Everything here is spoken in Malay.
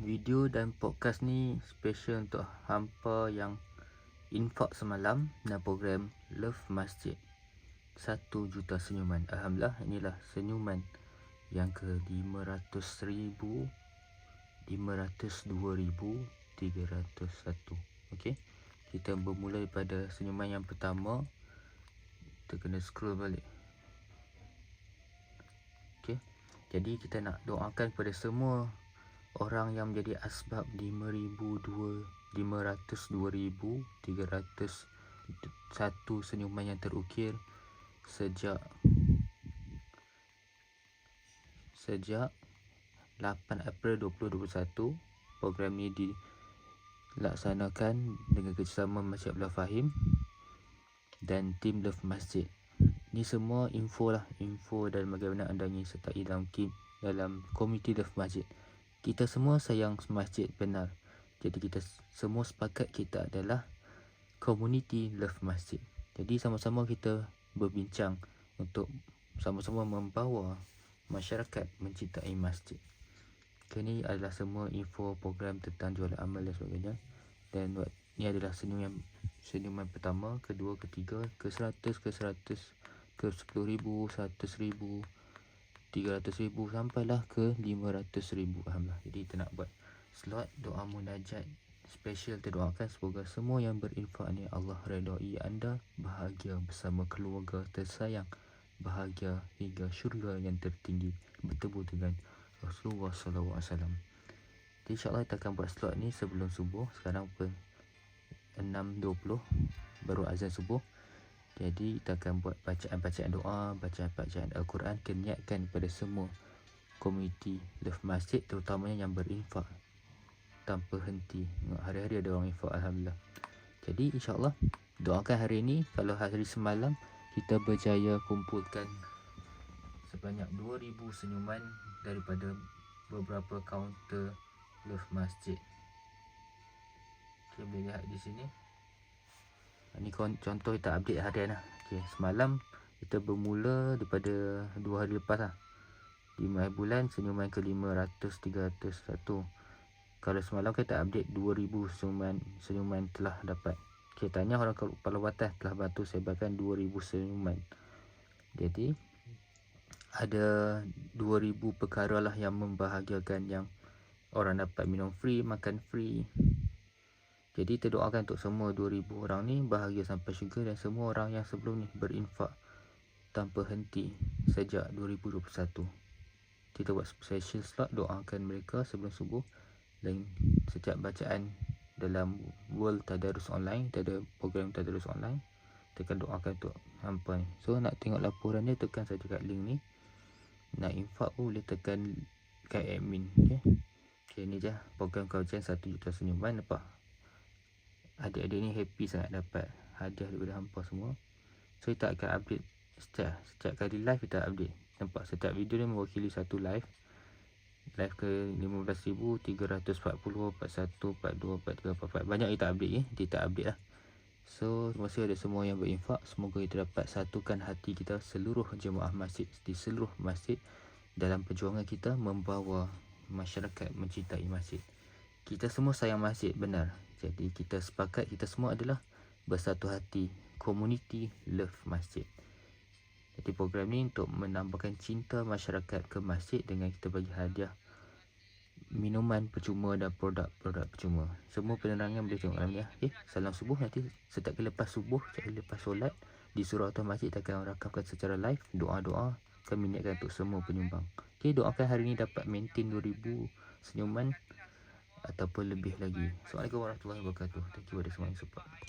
Video dan podcast ni special untuk hampa yang infak semalam dalam program Love Masjid. Satu juta senyuman. Alhamdulillah inilah senyuman yang ke 500 ribu 502 ribu 301 Okey. Kita bermula daripada senyuman yang pertama Kita kena scroll balik Okey. Jadi kita nak doakan kepada semua orang yang menjadi asbab 5002 502,301 senyuman yang terukir sejak sejak 8 April 2021 program ini dilaksanakan dengan kerjasama Masjid Abdul Fahim dan tim Love Masjid. Ni semua info lah info dan bagaimana anda ni sertai dalam dalam komiti Love Masjid kita semua sayang masjid benar. Jadi kita semua sepakat kita adalah community love masjid. Jadi sama-sama kita berbincang untuk sama-sama membawa masyarakat mencintai masjid. Ini adalah semua info program tentang jual amal dan sebagainya. Dan ini adalah senyuman senyuman pertama, kedua, ketiga, ke seratus, ke seratus, ke sepuluh ribu, seratus ribu, 300,000 sampailah ke 500,000 alhamdulillah. Jadi kita nak buat slot doa munajat special kita doakan semoga semua yang berinfak ni Allah redai anda bahagia bersama keluarga tersayang bahagia hingga syurga yang tertinggi bertemu dengan Rasulullah alaihi wasallam. Insya-Allah kita akan buat slot ni sebelum subuh sekarang pun 6.20 baru azan subuh. Jadi kita akan buat bacaan-bacaan doa, bacaan-bacaan Al-Quran Keniatkan kepada semua komuniti Love Masjid Terutamanya yang berinfak Tanpa henti. Hari-hari ada orang infak Alhamdulillah. Jadi insyaAllah Doakan hari ini. Kalau hari semalam Kita berjaya kumpulkan Sebanyak 2,000 senyuman Daripada beberapa kaunter Love Masjid. Kita boleh lihat di sini ini contoh kita update harian lah. Okay, semalam kita bermula daripada dua hari lepas lah. 5 hari bulan senyuman ke 500, 301. Kalau semalam kita update 2000 senyuman, senyuman telah dapat. Okay, tanya orang kepala batas telah bantu sebarkan 2000 senyuman. Jadi, ada 2000 perkara lah yang membahagiakan yang orang dapat minum free, makan free, jadi kita doakan untuk semua 2000 orang ni bahagia sampai syurga dan semua orang yang sebelum ni berinfak tanpa henti sejak 2021. Kita buat special slot doakan mereka sebelum subuh dan setiap bacaan dalam World Tadarus Online, kita ada program Tadarus Online. Kita akan doakan untuk hampa ni. So nak tengok laporan dia tekan saja kat link ni. Nak infak pun boleh tekan kat admin. Okay. Okay, ni je program kajian 1 juta senyuman. Nampak? Adik-adik ni happy sangat dapat hadiah daripada hampa semua. So kita akan update setiap, setiap kali live kita update. Nampak setiap video ni mewakili satu live. Live ke 15,340 41 42 43 44 banyak kita update eh kita update lah. So terima kasih ada semua yang berinfak. Semoga kita dapat satukan hati kita seluruh jemaah masjid di seluruh masjid dalam perjuangan kita membawa masyarakat mencintai masjid. Kita semua sayang masjid benar jadi kita sepakat kita semua adalah bersatu hati community love masjid. Jadi program ni untuk menambahkan cinta masyarakat ke masjid dengan kita bagi hadiah minuman percuma dan produk-produk percuma. Semua penerangan boleh tengok dalam ni. Okay. Salam subuh nanti setiap kali lepas subuh, setiap kali lepas solat di surau atau masjid kita akan rakamkan secara live doa-doa kami niatkan untuk semua penyumbang. Okay, doakan hari ini dapat maintain 2000 senyuman ataupun lebih lagi. Assalamualaikum warahmatullahi wabarakatuh. Thank you semua yang support.